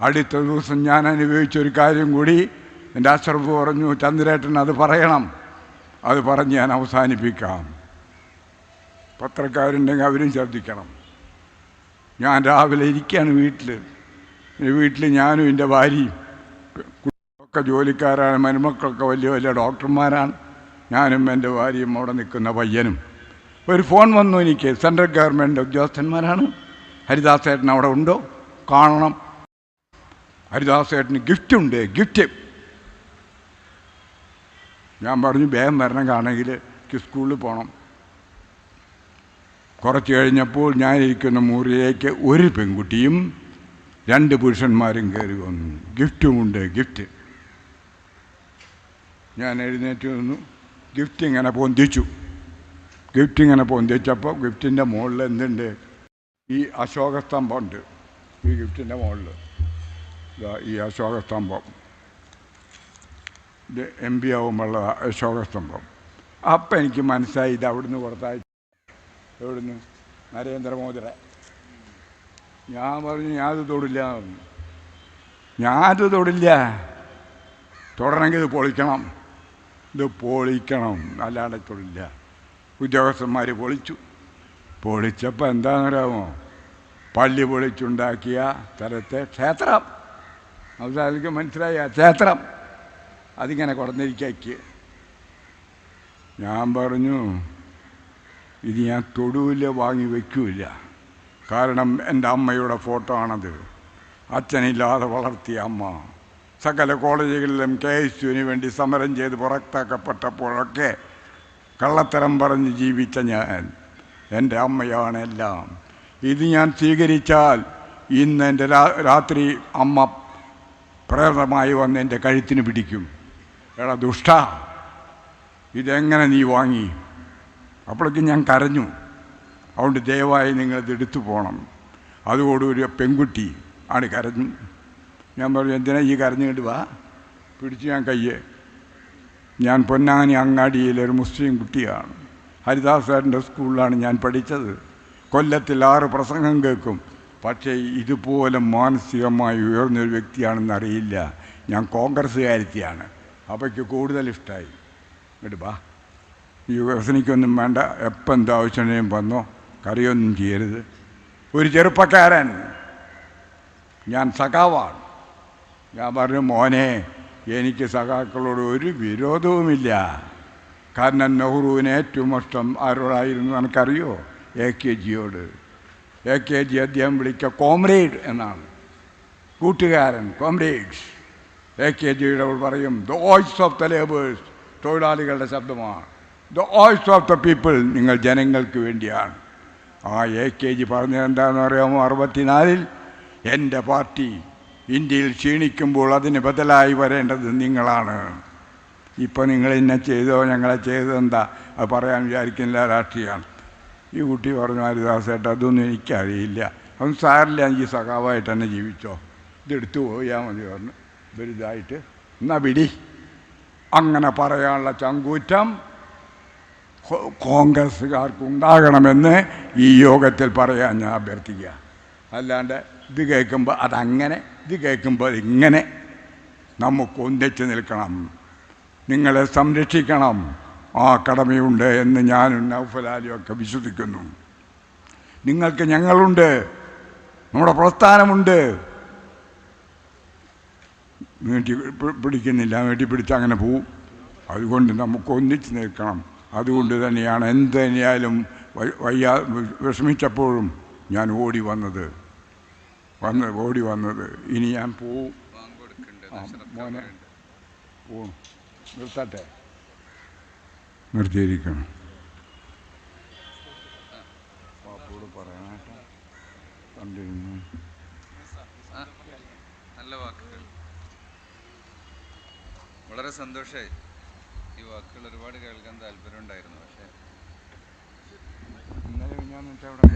അടുത്ത ദിവസം ഞാൻ അനുഭവിച്ച ഒരു കാര്യം കൂടി എന്റെ അശ്രഫ് പറഞ്ഞു ചന്ദ്രേട്ടൻ അത് പറയണം. അത് പറഞ്ഞ് ഞാൻ അവസാനിപ്പിക്കാം. പത്രക്കാരുണ്ടെങ്കിൽ അവരും ശ്രദ്ധിക്കണം ഞാൻ രാവിലെ ഇരിക്കുകയാണ് വീട്ടിൽ വീട്ടിൽ ഞാനും എന്റെ ഭാര്യയും ഒക്കെ ജോലിക്കാരാണ് മരുമക്കളൊക്കെ വലിയ വലിയ ഡോക്ടർമാരാണ്. ഞാനും എന്റെ ഭാര്യയും അവിടെ നിൽക്കുന്ന പയ്യനും. ഒരു ഫോൺ വന്നു എനിക്ക്. Central government ഉദ്യോഗസ്ഥന്മാരാണ്. ഹരിദാസേട്ടൻ അവിടെ ഉണ്ടോ? കാണണം. ഹരിദാസേട്ടന് ഗിഫ്റ്റ് ഉണ്ട് ഗിഫ്റ്റ്. ഞാൻ പറഞ്ഞു വേഗം വരണം കാണെങ്കിൽ സ്കൂളിൽ പോകണം. കുറച്ച് കഴിഞ്ഞപ്പോൾ ഞാനിരിക്കുന്ന മുറിയിലേക്ക് ഒരു പെൺകുട്ടിയും രണ്ട് പുരുഷന്മാരും കയറി വന്നു. ഗിഫ്റ്റുമുണ്ട് ഗിഫ്റ്റ്. ഞാൻ എഴുന്നേറ്റ് വന്നു. ഗിഫ്റ്റ് ഇങ്ങനെ പൊന്തിച്ചു. ഗിഫ്റ്റ് ഇങ്ങനെ പൊന്തിച്ചപ്പോൾ ഗിഫ്റ്റിന്റെ മുകളിൽ എന്തുണ്ട്? ഈ അശോകസ്തംഭമുണ്ട് ഈ ഗിഫ്റ്റിന്റെ മുകളിൽ. ഈ അശോകസ്തംഭം. M P ആവുമ്പോഴുള്ള അശോകസ്തംഭം. അപ്പം എനിക്ക് മനസ്സിലായി ഇത് അവിടുന്ന് കൊടുത്തായി എവിടുന്ന്? നരേന്ദ്രമോദിയുടെ. ഞാൻ പറഞ്ഞു ഞാനത് തൊടില്ല എന്ന് പറഞ്ഞു. ഞാനത് തൊടില്ല. തൊടണമെങ്കിൽ ഇത് പൊളിക്കണം. ഇത് പൊളിക്കണം. അല്ലാതെ തൊടില്ല. ഉദ്യോഗസ്ഥന്മാർ പൊളിച്ചു. പൊളിച്ചപ്പോൾ എന്താണെന്നറിയാമോ പള്ളി പൊളിച്ചുണ്ടാക്കിയ സ്ഥലത്തെ ക്ഷേത്രം. അവസാനിക്ക് മനസ്സിലായ ക്ഷേത്രം അതിങ്ങനെ കുറഞ്ഞിരിക്കയ്ക്ക് ഞാൻ പറഞ്ഞു ഇത് ഞാൻ തൊടുവില്ല വാങ്ങി വയ്ക്കൂല കാരണം എന്റെ അമ്മയുടെ ഫോട്ടോ ആണത്. അച്ഛനില്ലാതെ വളർത്തിയ അമ്മ. സകല കോളേജുകളിലും കെ എസ് യുവിന് വേണ്ടി സമരം ചെയ്ത് പുറത്താക്കപ്പെട്ടപ്പോഴൊക്കെ കള്ളത്തരം പറഞ്ഞ് ജീവിച്ച ഞാൻ. എന്റെ അമ്മയാണ് എല്ലാം. ഇത് ഞാൻ സ്വീകരിച്ചാൽ ഇന്ന് എന്റെ രാത്രി അമ്മ പ്രേതമായി വന്ന് എന്റെ കഴുത്തിന് പിടിക്കും. എടാ ദുഷ്ട ഇതെങ്ങനെ നീ വാങ്ങി? അപ്പോഴേക്കും ഞാൻ കരഞ്ഞു. അതുകൊണ്ട് ദയവായി നിങ്ങളിത് എടുത്തു പോകണം ഒരു പെൺകുട്ടി ആണ് കരഞ്ഞു. ഞാൻ പറഞ്ഞു എന്തിനാ ഈ കരഞ്ഞുകൊണ്ട് വാ? പിടിച്ചു ഞാൻ കയ്യെ. ഞാൻ പൊന്നാനി അങ്ങാടിയിലെ ഒരു മുസ്ലിം കുട്ടിയാണ്. ഹരിദാസ് സാറിന്റെ സ്കൂളിലാണ് ഞാൻ പഠിച്ചത്. കൊല്ലത്തിൽ ആറ് പ്രസംഗം കേൾക്കും. പക്ഷേ ഇതുപോലെ മാനസികമായി ഉയർന്നൊരു വ്യക്തിയാണെന്ന് അറിയില്ല. ഞാൻ കോൺഗ്രസ്സുകാരിത്തിയാണ് അവയ്ക്ക് കൂടുതൽ ഇഷ്ടമായി ഇങ്ങോട്ട് വാ. ഈ വ്യസനിക്കൊന്നും വേണ്ട. എപ്പം ആവശ്യമുണ്ടെങ്കിലും വന്നോ. കറിയൊന്നും ചെയ്യരുത്. ഒരു ചെറുപ്പക്കാരൻ. ഞാൻ സഖാവാണ്. ഞാൻ പറഞ്ഞു മോനെ എനിക്ക് സഖാക്കളോട് ഒരു വിരോധവുമില്ല. കാരണം നെഹ്റുവിന് ഏറ്റവും ഇഷ്ടം ആരോടായിരുന്നു? എനിക്കറിയോ? എ കെ ജിയോട്. എ കെ ജി അദ്ദേഹം വിളിക്ക കോംറേഡ് എന്നാണ്. കൂട്ടുകാരൻ കോംറേഡ്സ്. എ കെ ജിയുടെ പറയും the voice of the labours തൊഴിലാളികളുടെ ശബ്ദമാണ്. The voice of the people നിങ്ങൾ ജനങ്ങൾക്ക് വേണ്ടിയാണ്. ആ എ കെ ജി പറഞ്ഞത് എന്താണെന്ന് അറിയാമോ? അറുപത്തിനാലിൽ എന്റെ പാർട്ടി ഇന്ത്യയിൽ ക്ഷീണിക്കുമ്പോൾ അതിന് ബദലായി വരേണ്ടത് നിങ്ങളാണ്. ഇപ്പോൾ നിങ്ങൾ എന്നെ ചെയ്തോ ഞങ്ങളെ ചെയ്തോ എന്താ? അത് പറയാൻ വിചാരിക്കുന്നില്ല രാഷ്ട്രീയമാണ്. ഈ കുട്ടി പറഞ്ഞു ഹരിദാസേട്ട അതൊന്നും എനിക്കറിയില്ല. അതൊന്നും സാറില്ല എനിക്ക് സഖാവായിട്ട് തന്നെ ജീവിച്ചോ. ഇതെടുത്തു പോയാൽ മതി പറഞ്ഞു. വലുതായിട്ട് എന്നാ പിടി അങ്ങനെ പറയാനുള്ള ചങ്കൂറ്റം കോ- കോൺഗ്രസ്സുകാർക്ക് ഉണ്ടാകണമെന്ന് ഈ യോഗത്തിൽ പറയാൻ ഞാൻ അഭ്യർത്ഥിക്കുക. അല്ലാണ്ട് ഇത് കേൾക്കുമ്പോൾ അതങ്ങനെ ഇത് കേൾക്കുമ്പോൾ ഇങ്ങനെ നമുക്ക് ഒന്നിച്ച് നിൽക്കണം. നിങ്ങളെ സംരക്ഷിക്കണം. ആ കടമയുണ്ട് എന്ന് ഞാനും നൗഫലാലിയും ഒക്കെ വിശ്വസിക്കുന്നു. നിങ്ങൾക്ക് ഞങ്ങളുണ്ട്. നമ്മുടെ പ്രസ്ഥാനമുണ്ട്. നീട്ടി പിടിക്കുന്നില്ല. നീട്ടി പിടിച്ച് അങ്ങനെ പോവും. അതുകൊണ്ട് നമുക്ക് ഒന്നിച്ച് നിൽക്കണം. അതുകൊണ്ട് തന്നെയാണ് എന്ത് തന്നെയായാലും വയ്യാ വിഷമിച്ചപ്പോഴും ഞാൻ ഓടി വന്നത്. വന്ന് ഓടി വന്നത്. ഇനി ഞാൻ പോവും. മോനെ. പോവും. നിർത്തട്ടെ. നിർത്തിയിരിക്കണം. പാപ്പോട് പറയാനായിട്ട് കണ്ടിരുന്നു നല്ല വാക്കുകൾ. വളരെ സന്തോഷമായി ഈ വാക്കുകൾ ഒരുപാട് കേൾക്കാൻ താല്പര്യം ഉണ്ടായിരുന്നു പക്ഷേ. ഇന്നലെ ഞാൻ എന്നിട്ട് അവിടെ